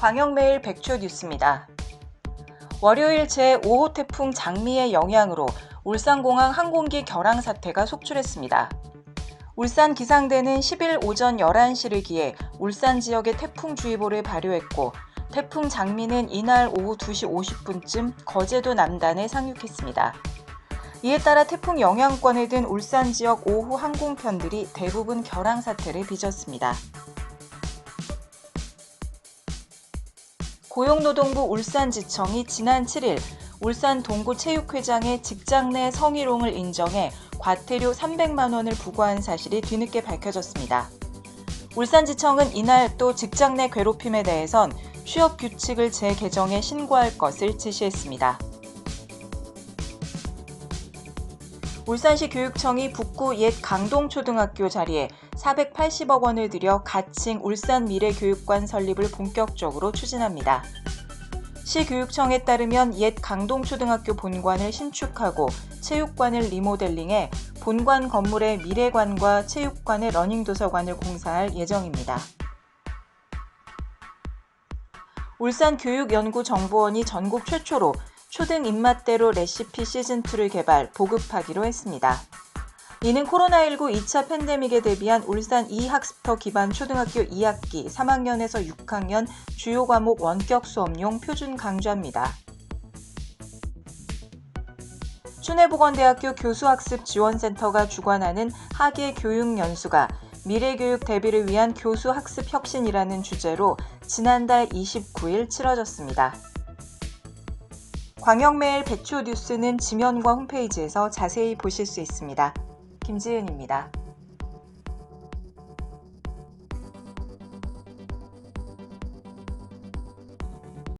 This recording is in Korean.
광역매일 백초 뉴스입니다. 월요일 제5호 태풍 장미의 영향으로 울산공항 항공기 결항 사태가 속출했습니다. 울산 기상대는 10일 오전 11시를 기해 울산 지역에 태풍주의보를 발효했고 태풍 장미는 이날 오후 2시 50분쯤 거제도 남단에 상륙했습니다. 이에 따라 태풍 영향권에 든 울산 지역 오후 항공편들이 대부분 결항 사태를 빚었습니다. 고용노동부 울산지청이 지난 7일 울산 동구체육회장의 직장 내 성희롱을 인정해 과태료 300만 원을 부과한 사실이 뒤늦게 밝혀졌습니다. 울산지청은 이날 또 직장 내 괴롭힘에 대해선 취업 규칙을 재개정해 신고할 것을 지시했습니다. 울산시 교육청이 북구 옛 강동초등학교 자리에 480억 원을 들여 가칭 울산 미래교육관 설립을 본격적으로 추진합니다. 시 교육청에 따르면 옛 강동초등학교 본관을 신축하고 체육관을 리모델링해 본관 건물의 미래관과 체육관의 러닝도서관을 공사할 예정입니다. 울산교육연구정보원이 전국 최초로 초등 입맛대로 레시피 시즌2를 개발, 보급하기로 했습니다. 이는 코로나19 2차 팬데믹에 대비한 울산 2학습터 기반 초등학교 2학기 3학년에서 6학년 주요 과목 원격 수업용 표준 강좌입니다. 춘해보건대학교 교수학습 지원센터가 주관하는 학예 교육 연수가 미래교육 대비를 위한 교수학습 혁신이라는 주제로 지난달 29일 치러졌습니다. 광역매일 배초 뉴스는 지면과 홈페이지에서 자세히 보실 수 있습니다. 김지은입니다.